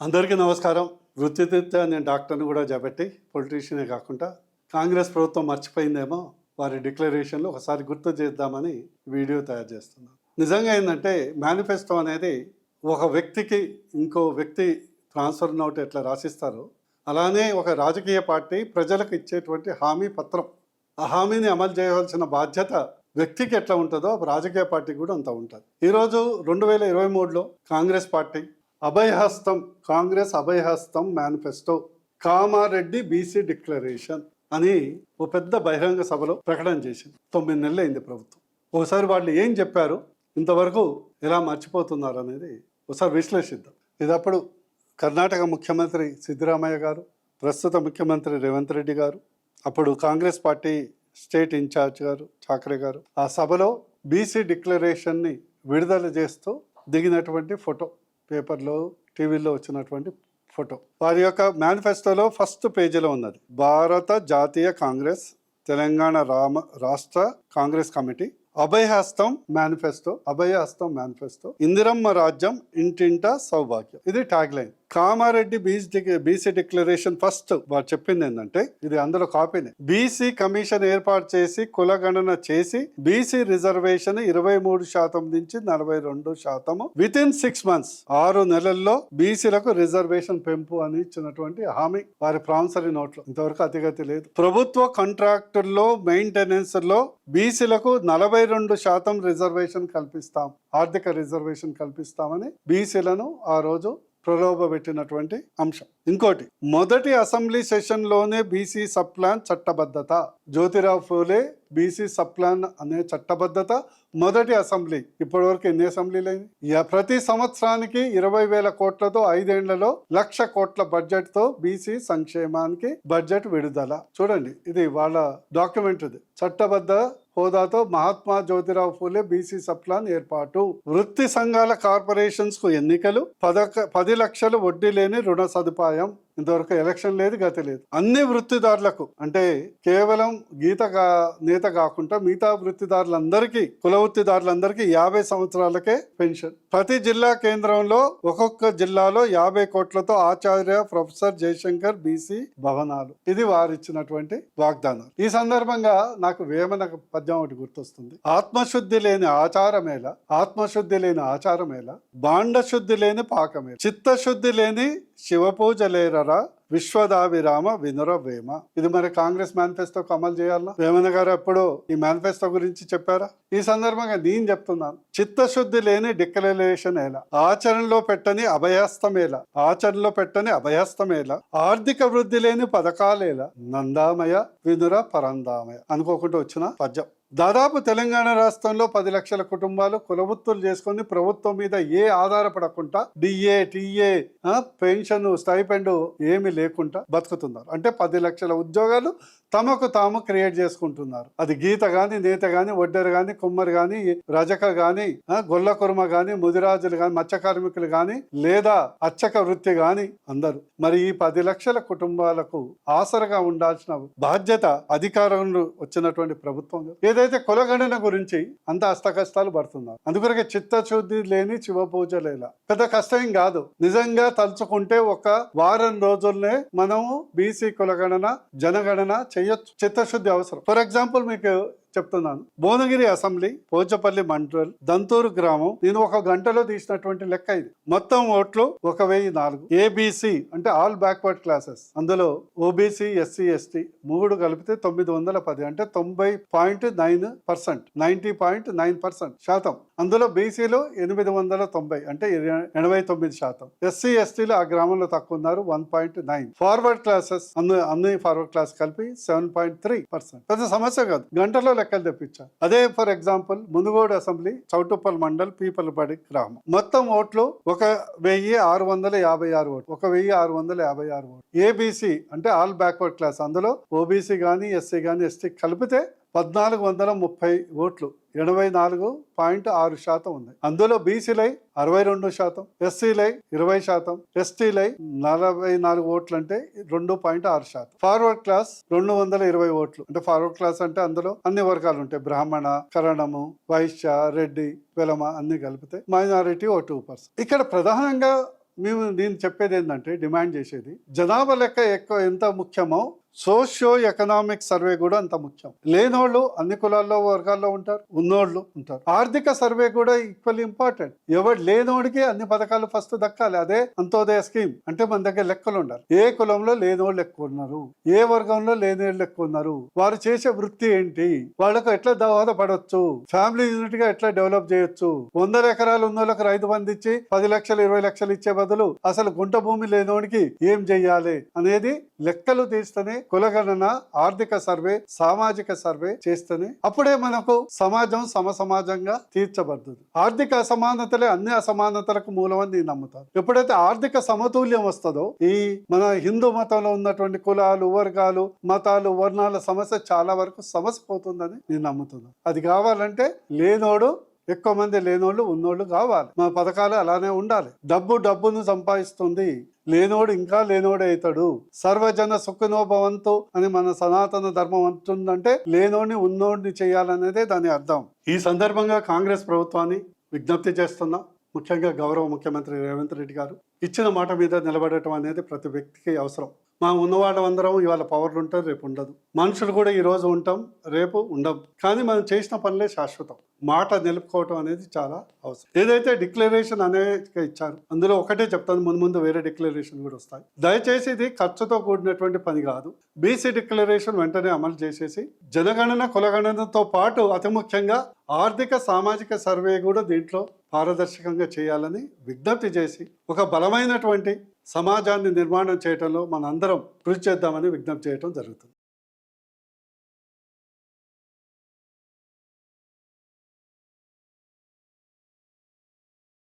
అందరికీ నమస్కారం. వృత్తిరీత్యా నేను డాక్టర్ని కూడా చేపట్టి పొలిటీషియనే కాకుండా కాంగ్రెస్ ప్రభుత్వం మర్చిపోయిందేమో వారి డిక్లరేషన్లు ఒకసారి గుర్తు చేద్దామని వీడియో తయారు చేస్తున్నాను. నిజంగా ఏంటంటే మేనిఫెస్టో అనేది ఒక వ్యక్తికి ఇంకో వ్యక్తి ట్రాన్స్ఫర్ నోట్ ఎట్లా రాసిస్తారో అలానే ఒక రాజకీయ పార్టీ ప్రజలకు ఇచ్చేటువంటి హామీ పత్రం. ఆ హామీని అమలు చేయవలసిన బాధ్యత వ్యక్తికి ఎట్లా ఉంటుందో రాజకీయ పార్టీకి కూడా అంత ఉంటుంది. ఈరోజు రెండు వేల ఇరవై మూడులో కాంగ్రెస్ పార్టీ అభయహస్తం కాంగ్రెస్ అభయహస్తం మేనిఫెస్టో కామారెడ్డి బీసీ డిక్లరేషన్ అని ఓ పెద్ద బహిరంగ సభలో ప్రకటన చేసింది. తొమ్మిది నెలలు అయింది ప్రభుత్వం. ఒకసారి వాళ్ళు ఏం చెప్పారు? ఇంతవరకు ఎలా మర్చిపోతున్నారు అనేది ఒకసారి విశ్లేషిద్దాం. ఇది అప్పుడు కర్ణాటక ముఖ్యమంత్రి సిద్ధరామయ్య గారు ప్రస్తుత ముఖ్యమంత్రి రేవంత్ రెడ్డి గారు అప్పుడు కాంగ్రెస్ పార్టీ స్టేట్ ఇన్ఛార్జ్ గారు ఠాక్రే గారు ఆ సభలో బీసీ డిక్లరేషన్ని విడుదల చేస్తూ దిగినటువంటి ఫోటో. పేపర్లో టీవీలో వచ్చినటువంటి ఫోటో. వారి యొక్క మేనిఫెస్టోలో ఫస్ట్ పేజీలో ఉన్నది. భారత జాతీయ కాంగ్రెస్ తెలంగాణ రామ రాష్ట్ర Congress committee. Abhayahastam manifesto Abhayahastam manifesto. Indiramma రాజ్యం ఇంటింట సౌభాగ్యం. ఇది tag line Kamareddy BC BC declaration first వారు చెప్పింది ఏంటంటే ఇది అందులో కాపీనే. బీసీ కమిషన్ ఏర్పాటు చేసి కులగణన చేసి బీసీ రిజర్వేషన్ ఇరవై మూడు శాతం నుంచి నలభై రెండు శాతము విత్ ఇన్ సిక్స్ మంత్స్ ఆరు నెలల్లో బీసీలకు రిజర్వేషన్ పెంపు అని ఇచ్చినటువంటి హామీ వారి ప్రాన్సరీ నోట్లో. ఇంతవరకు అతిగతి లేదు. ప్రభుత్వ కాంట్రాక్టుల్లో మెయింటెనెన్స్లో బీసీలకు నలభై రెండు శాతం రిజర్వేషన్ కల్పిస్తాం ఆర్థిక రిజర్వేషన్ కల్పిస్తామని బీసీలను ఆ రోజు ప్రలోభ పెట్టినటువంటి అంశం. ఇంకోటి మొదటి అసెంబ్లీ సెషన్లోనే బీసీ సబ్ ప్లాన్ చట్టబద్ధత. Jyotirao Phule BC sub plan అనే చట్టబద్ధత మొదటి అసెంబ్లీ. ఇప్పటివరకు ఎన్ని అసెంబ్లీలు అయింది ప్రతి సంవత్సరానికి ఇరవై వేల కోట్లతో ఐదేళ్ళలో లక్ష కోట్ల బడ్జెట్తో బీసీ సంక్షేమానికి బడ్జెట్ విడుదల. చూడండి ఇది వాళ్ళ డాక్యుమెంట్ ఇది. చట్టబద్ధ హోదాతో Mahatma Jyotirao Phule BC sub plan ఏర్పాటు. వృత్తి సంఘాల కార్పొరేషన్స్కు ఎన్నికలు పదక పది లక్షలు వడ్డీ లేని రుణ సదుపాయం. ఇంతవరకు ఎలక్షన్ లేదు గతి లేదు. అన్ని వృత్తిదారులకు అంటే కేవలం గీత నేత కాకుండా మిగతా వృత్తిదారులందరికీ కుల వృత్తిదారులందరికీ యాభై సంవత్సరాలకే పెన్షన్. ప్రతి జిల్లా కేంద్రంలో ఒక్కొక్క జిల్లాలో యాభై కోట్లతో ఆచార్య ప్రొఫెసర్ జయశంకర్ బీసీ భవనాలు. ఇది వారు ఇచ్చినటువంటి వాగ్దానం ఈ సందర్భంగా నాకు వేమన పద్యం ఒకటి గుర్తొస్తుంది. ఆత్మశుద్ధి లేని ఆచారమేలా ఆత్మశుద్ధి లేని ఆచారమేలా బాండ శుద్ధి లేని పాకమేలా చిత్తశుద్ధి లేని శివ పూజ లేరరా వినుర వేమ. ఇది మరి కాంగ్రెస్ మేనిఫెస్టోకి అమలు చేయాలా? వేమన గారు ఎప్పుడు ఈ మేనిఫెస్టో గురించి చెప్పారా? ఈ సందర్భంగా నేను చెప్తున్నాను. చిత్తశుద్ధి లేని డిక్లరేషన్ ఎలా ఆచరణలో పెట్టని అభయస్తమేలా ఆచరణలో పెట్టని అభయస్తమేలా ఆర్థిక వృద్ధి లేని పథకాలేలా. నందామయ వినుర పరందామయ. అనుకోకుండా వచ్చిన పద్యం. దాదాపు తెలంగాణ రాష్ట్రంలో పది లక్షల కుటుంబాలు కులవృత్తులు చేసుకొని ప్రభుత్వం మీద ఏ ఆధారపడకుండా డిఏ టిఏ పెన్షన్ స్టైపెండ్ ఏమి లేకుండా బతుకుతున్నారు. అంటే పది లక్షల ఉద్యోగాలు తమకు తాము క్రియేట్ చేసుకుంటున్నారు. అది గీత గాని నేత గాని ఒడ్డెరు గాని కుమ్మరి గాని రజక గాని గొల్ల కుర్మ గాని ముదిరాజులు గాని మత్స్య కార్మికులు గాని లేదా అచ్చక వృత్తి గాని అందరూ. మరి ఈ పది లక్షల కుటుంబాలకు ఆసరగా ఉండాల్సిన బాధ్యత అధికారంలో వచ్చినటువంటి ప్రభుత్వం. ఏదైతే కులగణన గురించి అంత అష్టకష్టాలు పడుతున్నారు. అందుకొరకే చిత్తశుద్ధి లేని శివ పూజ లేలా. పెద్ద కష్టం కాదు. నిజంగా తలుచుకుంటే ఒక వారం రోజుల్నే మనము బీసీ కులగణన జనగణన చేయొచ్చు. చిత్తశుద్ధి అవసరం. ఫర్ ఎగ్జాంపుల్ మీకు చెప్తున్నాను. భువనగిరి అసెంబ్లీ పోచపల్లి మండల్ దంతూరు గ్రామం నేను ఒక గంటలో తీసినటువంటి లెక్క ఇది. మొత్తం ఓట్లు ఒక వెయ్యి నాలుగు. ఏబిసి అంటే ఆల్ బ్యాక్వర్డ్ క్లాసెస్ అందులో ఓబీసీ ఎస్సీ ఎస్టీ మూడు కలిపితే తొమ్మిది వందల పది అంటే తొంభై point nine percent. Ninety point nine percent శాతం. అందులో బీసీలో ఎనిమిది వందల తొంభై అంటే ఎనభై తొమ్మిది శాతం. ఎస్సీ ఎస్టీలు ఆ గ్రామంలో తక్కువ ఉన్నారు one point nine. Forward classes అన్ని అన్ని ఫార్వర్డ్ క్లాస్ కలిపి సెవెన్ పాయింట్ త్రీ పర్సెంట్. పెద్ద సమస్య కాదు. గంటలో లెక్కలు తెప్పించారు అదే for example Munugode assembly Choutuppal mandal Pipalpadi గ్రామం. మొత్తం ఓట్లు ఒక వెయ్యి ఆరు వందల యాభై ఆరు ఓట్లు ఒక వెయ్యి ఆరు వందల యాభై ఆరు ఓట్లు. ఏబీసీ అంటే ఆల్ బ్యాక్వర్డ్ క్లాస్ అందులో ఓబీసీ కానీ ఎస్సీ కానీ ఎస్టీ కలిపితే పద్నాలుగు వందల ముప్పై ఓట్లు. ఎనభై నాలుగు పాయింట్ ఆరు శాతం ఉంది. అందులో బీసీలై అరవై రెండు శాతం ఎస్సీలై ఇరవై శాతం ఎస్టీలై నలభై నాలుగు ఓట్లు అంటే రెండు పాయింట్ ఆరు శాతం. ఫార్వర్డ్ క్లాస్ రెండు వందల ఇరవై ఓట్లు. అంటే ఫార్వర్డ్ క్లాస్ అంటే అందులో అన్ని వర్గాలు ఉంటాయి బ్రాహ్మణ కరణము వైశ్య రెడ్డి వెలమ అన్ని కలిపితే మైనారిటీ ఓ టూ పర్సెంట్. ఇక్కడ ప్రధానంగా మేము నేను చెప్పేది ఏంటంటే డిమాండ్ చేసేది జనాభా లెక్క ఎక్కువ ఎంత ముఖ్యమో సోషియో ఎకనామిక్ సర్వే కూడా అంత ముఖ్యం. లేనోళ్ళు అన్ని కులాల్లో వర్గాల్లో ఉంటారు ఉన్నోళ్ళు ఉంటారు. ఆర్థిక సర్వే కూడా ఈక్వల్ ఇంపార్టెంట్. ఎవరు లేనోడికి అన్ని పథకాలు ఫస్ట్ దక్కాలి. అదే అంత్యోదయ స్కీమ్. అంటే మన దగ్గర లెక్కలు ఉండాలి. ఏ కులంలో లేనోళ్ళు ఎక్కువ ఉన్నారు? ఏ వర్గంలో లేనోళ్ళు ఎక్కువ ఉన్నారు? వారు చేసే వృత్తి ఏంటి? వాళ్ళకు ఎట్లా దోహదపడవచ్చు ఫ్యామిలీ యూనిట్గా ఎట్లా డెవలప్ చేయొచ్చు? వందల ఎకరాలు ఉన్న వాళ్ళకి రైతు బంధు ఇచ్చి పది లక్షలు ఇరవై లక్షలు ఇచ్చే బదులు అసలు గుంట భూమి లేనోడికి ఏం చెయ్యాలి అనేది లెక్కలు తీస్తేనే కులగణన ఆర్థిక సర్వే సామాజిక సర్వే చేస్తేనే అప్పుడే మనకు సమాజం సమసమాజంగా తీర్చబడుతుంది. ఆర్థిక అసమానతలే అన్ని అసమానతలకు మూలమని నేను నమ్ముతాను. ఎప్పుడైతే ఆర్థిక సమతుల్యం వస్తుందో ఈ మన హిందూ మతంలో ఉన్నటువంటి కులాలు వర్గాలు మతాలు వర్ణాల సమస్య చాలా వరకు సమస్య పోతుందని నేను నమ్ముతున్నాను. అది కావాలంటే లేనోడు ఎక్కువ మంది లేనోళ్ళు ఉన్నోళ్ళు కావాలి. మా పథకాలు అలానే ఉండాలి. డబ్బు డబ్బును సంపాదిస్తుంది. లేనోడు ఇంకా లేనోడే అవుతాడు. సర్వజన సుఖనోభవంతు అని మన సనాతన ధర్మం అంటుందంటే లేనోడిని ఉన్నోడిని చేయాలనేదే దాని అర్థం. ఈ సందర్భంగా కాంగ్రెస్ ప్రభుత్వాన్ని విజ్ఞప్తి చేస్తున్నాం. ముఖ్యంగా గౌరవ ముఖ్యమంత్రి రేవంత్ రెడ్డి గారు. ఇచ్చిన మాట మీద నిలబడటం అనేది ప్రతి వ్యక్తికి అవసరం. మా ఉన్నవాళ్ళందరం ఇవాళ పవర్లు ఉంటారు రేపు ఉండదు. మనుషులు కూడా ఈరోజు ఉంటాం రేపు ఉండం కానీ మనం చేసిన పనులే శాశ్వతం. మాట నిలుపుకోవటం అనేది చాలా అవసరం. ఏదైతే డిక్లరేషన్ అనేక ఇచ్చారు అందులో ఒకటే చెప్తాను ముందు ముందు వేరే డిక్లరేషన్ కూడా వస్తాయి. దయచేసి ఇది ఖర్చుతో కూడినటువంటి పని కాదు. బీసీ డిక్లరేషన్ వెంటనే అమలు చేసేసి జనగణన కులగణనతో పాటు అతి ముఖ్యంగా ఆర్థిక సామాజిక సర్వే కూడా దీంట్లో పారదర్శకంగా చేయాలని విజ్ఞప్తి చేసి ఒక బలమైనటువంటి సమాజాన్ని నిర్మాణం చేయడంలో మనందరం కృషి చేద్దామని విజ్ఞప్తి చేయడం జరుగుతుంది.